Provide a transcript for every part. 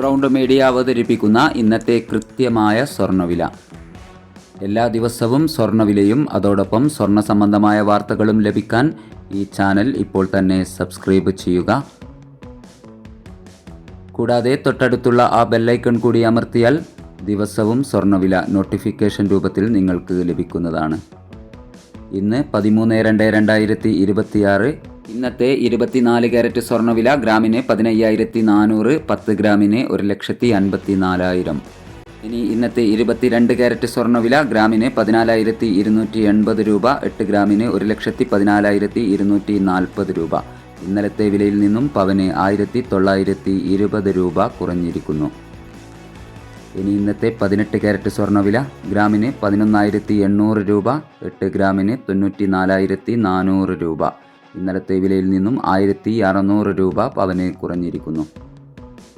Sound media അവതരിപ്പിക്കുന്ന ഇന്നത്തെ കൃത്യമായ സ്വർണവില എല്ലാ ദിവസവും സ്വർണവിലയും അതോടൊപ്പം സ്വർണ സംബന്ധമായ വാർത്തകളും ലഭിക്കാൻ ഈ ചാനൽ ഇപ്പോൾ തന്നെ സബ്സ്ക്രൈബ് ചെയ്യുക. കൂടാതെ തൊട്ടടുത്തുള്ള ആ ബെല്ലൈക്കൺ കൂടി അമർത്തിയാൽ ദിവസവും സ്വർണവില നോട്ടിഫിക്കേഷൻ രൂപത്തിൽ നിങ്ങൾക്ക് ലഭിക്കുന്നതാണ്. ഇന്ന് പതിമൂന്ന് രണ്ട് രണ്ടായിരത്തി ഇരുപത്തിയാറ് ഇന്നത്തെ ഇരുപത്തിനാല് ക്യാരറ്റ് സ്വർണവില ഗ്രാമിന് പതിനയ്യായിരത്തി നാനൂറ് പത്ത് ഗ്രാമിന് ഒരു ലക്ഷത്തി അൻപത്തി നാലായിരം ഇനി ഇന്നത്തെ ഇരുപത്തിരണ്ട് ക്യാരറ്റ് സ്വർണവില ഗ്രാമിന് പതിനാലായിരത്തി ഇരുന്നൂറ്റി എൺപത് രൂപ എട്ട് ഗ്രാമിന് ഒരു ലക്ഷത്തി പതിനാലായിരത്തി ഇരുന്നൂറ്റി നാൽപ്പത് രൂപ. ഇന്നലത്തെ വിലയിൽ നിന്നും പവന് ആയിരത്തി തൊള്ളായിരത്തി ഇരുപത് രൂപ കുറഞ്ഞിരിക്കുന്നു. ഇനി ഇന്നത്തെ പതിനെട്ട് ക്യാരറ്റ് സ്വർണവില ഗ്രാമിന് പതിനൊന്നായിരത്തി എണ്ണൂറ് രൂപ എട്ട് ഗ്രാമിന് തൊണ്ണൂറ്റി നാലായിരത്തി നാനൂറ് രൂപ. ഇന്നലത്തെ വിലയിൽ നിന്നും ആയിരത്തി അറുന്നൂറ് രൂപ പവന് കുറഞ്ഞിരിക്കുന്നു.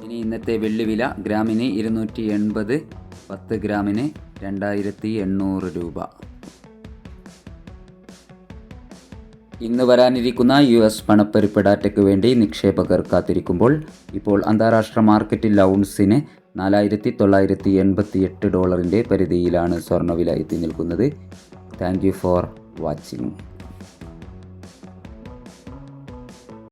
ഇനി ഇന്നത്തെ വെള്ളിവില ഗ്രാമിന് ഇരുന്നൂറ്റി എൺപത് പത്ത് ഗ്രാമിന് രണ്ടായിരത്തി എണ്ണൂറ് രൂപ. ഇന്ന് വരാനിരിക്കുന്ന യു എസ് പണപ്പെരുപ്പ് ഡാറ്റയ്ക്ക് വേണ്ടി നിക്ഷേപകർ കാത്തിരിക്കുമ്പോൾ ഇപ്പോൾ അന്താരാഷ്ട്ര മാർക്കറ്റിൽ ലൗൺസിന് നാലായിരത്തി തൊള്ളായിരത്തി എൺപത്തി എട്ട് ഡോളറിന്റെ പരിധിയിലാണ് സ്വർണവില എത്തി നിൽക്കുന്നത്. Thank you for watching.